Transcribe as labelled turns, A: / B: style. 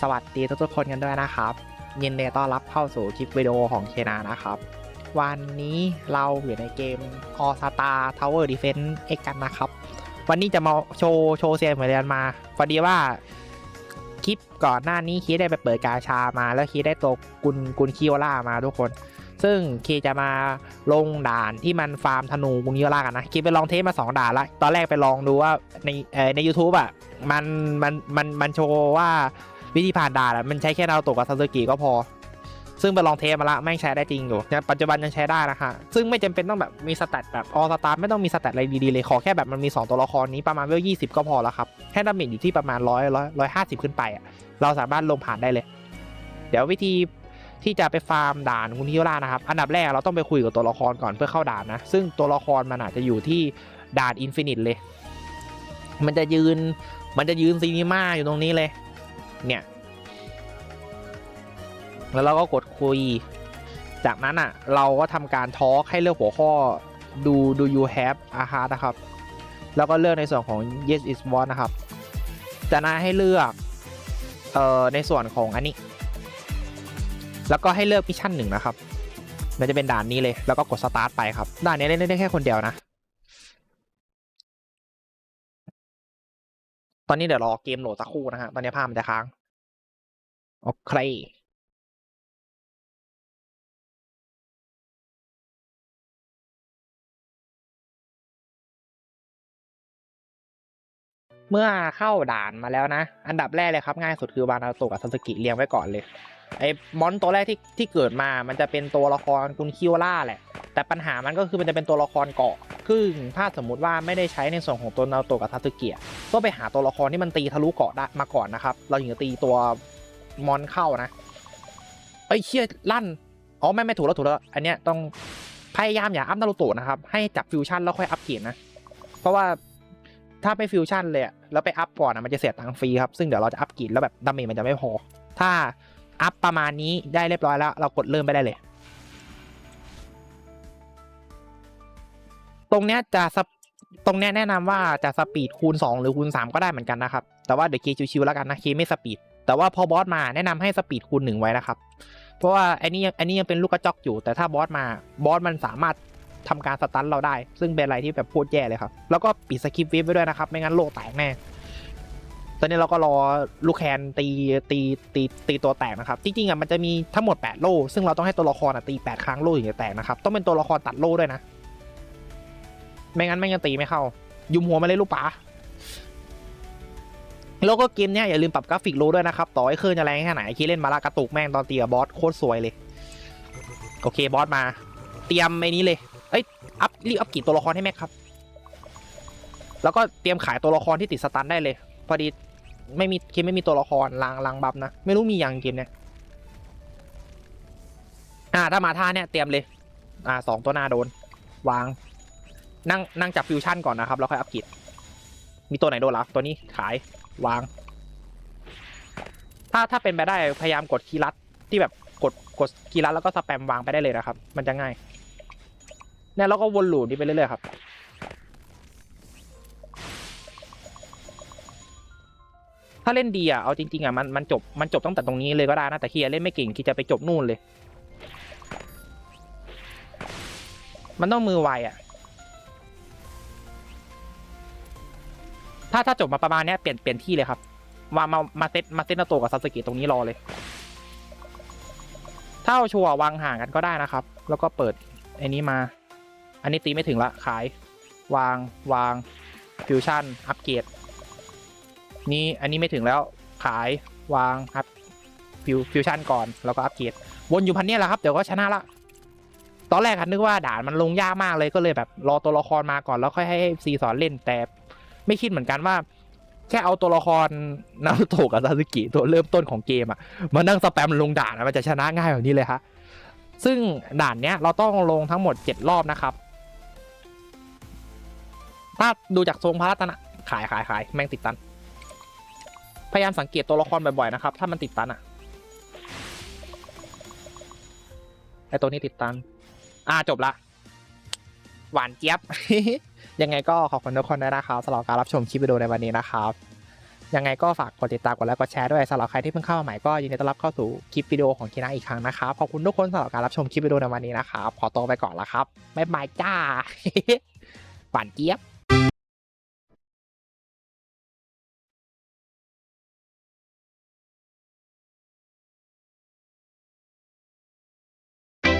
A: สวัสดีทุกๆคนกันด้วยนะครับ ยินดีต้อนรับเข้าสู่คลิปวิดีโอของเคนานะครับ วันนี้เราอยู่ในเกม All Star Tower Defense X กันนะครับ วันนี้จะมาโชว์โชว์เซียนเหมือนเดิมมาพอดีว่าคลิปก่อนหน้านี้คีได้ไปเปิดกาชามา แล้วคีได้ตัวกุนกุนคิโอล่ามาทุกคน ซึ่งเคจะมาลงด่านที่มันฟาร์มธนูกุนคิโอล่ากันนะคีไปลองเทสมาสองด่านละตอนแรกไปลองดูว่าในใน YouTube อะมันมันมันมันโชว์ว่า วิธีผ่านด่านอะมันใช้แค่นารูโตะกับซาสึกิก็พอ ซึ่งไปลองเทสมาละแม่งใช้ได้จริงอยู่ปัจจุบันยังใช้ได้นะคะซึ่งไม่จำเป็นต้องแบบมีสแตทแบบออสตาร์ไม่ต้องมีสแตทอะไรดีๆเลยขอแค่แบบมันมี 2 ตัวละครนี้ประมาณเวล20ก็พอแล้วครับแค่ดาเมจอยู่ที่ประมาณ100 100 150ขึ้นไปอะเราสามารถลงผ่านได้เลย เดี๋ยววิธีที่จะไปฟาร์มด่านคุณฮิโอล่านะครับ อันดับแรกเราต้องไปคุยกับตัวละครก่อนเพื่อเข้าด่านนะ ซึ่งตัวละครมันอาจจะอยู่ที่ด่านอินฟินิตเลย มันจะยืน มันจะยืนซีนีมาอยู่ตรงนี้เลย เนี่ย แล้วเราก็กดคุย จากนั้นอะ เราก็ทำการทอล์กให้เลือกหัวข้อดู do you have a heart นะครับ แล้วก็เลือกในส่วนของ yes is what นะครับ จากนั้นให้เลือกเอ่อในส่วนของอันนี้ แล้วก็ให้เลือกมิชชั่นหนึ่งนะครับมันจะเป็นด่านนี้เลย แล้วก็กดสตาร์ทไปครับ ด่านนี้เล่นได้แค่คนเดียวนะ ตอนนี้เดี๋ยวรอเกมโหลดสักครู่นะฮะ ตอนนี้ภาพมันจะค้าง โอเค เมื่อเข้าด่านมาแล้วนะ อันดับแรกเลยครับ ง่ายสุดคือวานาโตะกับซาสึกิเรียงไว้ก่อนเลย ไอ้มอนตัวแรกที่ที่เกิดมามันจะเป็นตัวละครกุนคิวล่าแหละ แต่ปัญหามันก็คือมันจะเป็นตัวละครเกาะคือถ้าสมมุติว่าไม่ได้ใช้ในส่วนของตัวนาโตกับซาสึกิอะต้องไปหาตัวละครที่มันตีทะลุเกาะได้มาก่อนนะครับ เราถึงจะตีตัวมอนเข้านะเอ้เชี่ยลั่นอ๋อไม่ไม่ถูกแล้วถูกแล้วอันเนี้ยต้องพยายามอย่าอัพนารูโตะนะครับให้จับฟิวชั่นแล้วค่อยอัพเกียรนะเพราะว่าถ้าไปฟิวชั่นเลยแล้วไปอัพก่อนอะมันจะเสียตังค์ฟรีครับซึ่งเดี๋ยวเราจะอัพกีรแล้วแบบดาเมจมันจะไม่พอ ถ้า อัพประมาณนี้ได้เรียบร้อยแล้ว เรากดเริ่มไปได้เลย ตรงเนี้ยจะตรงเนี้ยแนะนำว่าจะสปีดคูณ 2 หรือคูณ 3 ก็ได้เหมือนกันนะครับ แต่ว่าเดี๋ยวเคชิวๆแล้วกันนะเคไม่สปีด แต่ว่าพอบอสมาแนะนำให้สปีดคูณ 1 ไว้นะครับ เพราะว่าไอ้นี่ยังไอ้นี่ยังเป็นลูกกระจอกอยู่ แต่ถ้าบอสมาบอสมันสามารถทำการสตันเราได้ ซึ่งเป็นอะไรที่แบบโคตรแย่เลยครับ แล้วก็ปิดสกิปเวฟไว้ด้วยนะครับ ไม่งั้นโลกแตกแน่ ตอนนี้เราก็รอลูกแคนตีตีตีตีตัวแตกนะครับจริงๆอะมันจะมีทั้งหมด 8 โล่ซึ่งเราต้องให้ตัวละครอะตี 8 ครั้งโล่ถึงจะแตกนะครับต้องเป็นตัวละครตัดโล่ด้วยนะ ไม่งั้นไม่งั้นตีไม่เข้า ยุมหัวมาเลยลูกป๋าแล้วก็เกมเนี้ยอย่าลืมปรับกราฟิกโลด้วยนะครับ ต่อให้เครื่องจะแรงแค่ไหนคีเล่นมาละกระตุกแม่งตอนตีกับบอสโคตรสวยเลย โอเคบอสมา เตรียมไอ้นี้เลยเอ้ยอัพรีบอัพกี่ตัวละครให้แม็กครับ แล้วก็เตรียมขายตัวละครที่ติดสตันได้เลย พอดี ไม่มีเคไม่มีตัวละครลางลางบัฟนะ ไม่รู้มีอย่างเกมเนี้ยอ่าถ้ามาท่าเนี้ยเตรียมเลย อ่าสองตัวหน้าโดน วาง นั่งนั่งจับฟิวชั่นก่อนนะครับแล้วค่อยอัพกิจมีตัวไหนโดนละตัวนี้ขายวาง ถ้าถ้าเป็นไปได้พยายามกดคีย์ลัดที่แบบกดกดคีย์ลัดแล้วก็สแปมวางไปได้เลยนะครับ มันจะง่ายเนี่ยแล้วก็วนลูปนี้ไปเรื่อยๆครับ ถ้าเล่นดีอะเอาจริงๆอะมันมันจบมันจบตั้งแต่ตรงนี้เลยก็ได้นะแต่เคียเล่นไม่เก่งคีจะไปจบนู่นเลย มันต้องมือไวอะ ถ้าถ้าจบมาประมาณนี้เปลี่ยนเปลี่ยนที่เลยครับมามามาเซตมาเซตนาโตะกับซาสึกิตรงนี้รอเลย ถ้าเอาชัวร์วางห่างกันก็ได้นะครับ แล้วก็เปิดไอ้นี้มา อันนี้ตีไม่ถึงละ ขายวางวางฟิวชั่นอัปเกรด นี่อันนี้ไม่ถึงแล้วขายวางอัพฟิวฟิวชั่นก่อนแล้วก็อัปเกรดวนอยู่พันเนี้ยแหละครับเดี๋ยวก็ชนะละตอนแรกคันนึกว่าด่านมันลงยากมากเลยก็เลยแบบรอตัวละครมาก่อนแล้วค่อยให้ซีสอนเล่นแต่ไม่คิดเหมือนกันว่า แค่เอาตัวละครนารูโตะกับซาสึกิตัวเริ่มต้นของเกมอะมานั่งสแปมลงด่านมันจะชนะง่ายแบบนี้เลยฮะซึ่งด่านเนี้ยเราต้องลงทั้งหมด 7 รอบนะครับ ถ้าดูจากทรงพระรัตนะขายขายขายแม่งติดตัน ยายามสังเกตตัวละครบ่อยๆนะครับ ถ้ามันติดตันอะไอตัวนี้ติดตัน อ่าจบละ หวานเจี๊ยบ ยังไงก็ขอบคุณทุกคนด้วยนะครับสำหรับการรับชมคลิปวิดีโอในวันนี้นะครับ ยังไงก็ฝากกดติดตามกดไลค์กดแชร์ด้วยสำหรับใครที่เพิ่งเข้ามาใหม่ก็ยินดีต้อนรับเข้าสู่คลิปวิดีโอของคีนาอีกครั้งนะครับ ขอบคุณทุกคนสำหรับการรับชมคลิปวิดีโอในวันนี้นะครับ ขอตัวไปก่อนละครับ บ๊ายบายจ้าปั่นเจี๊ยบ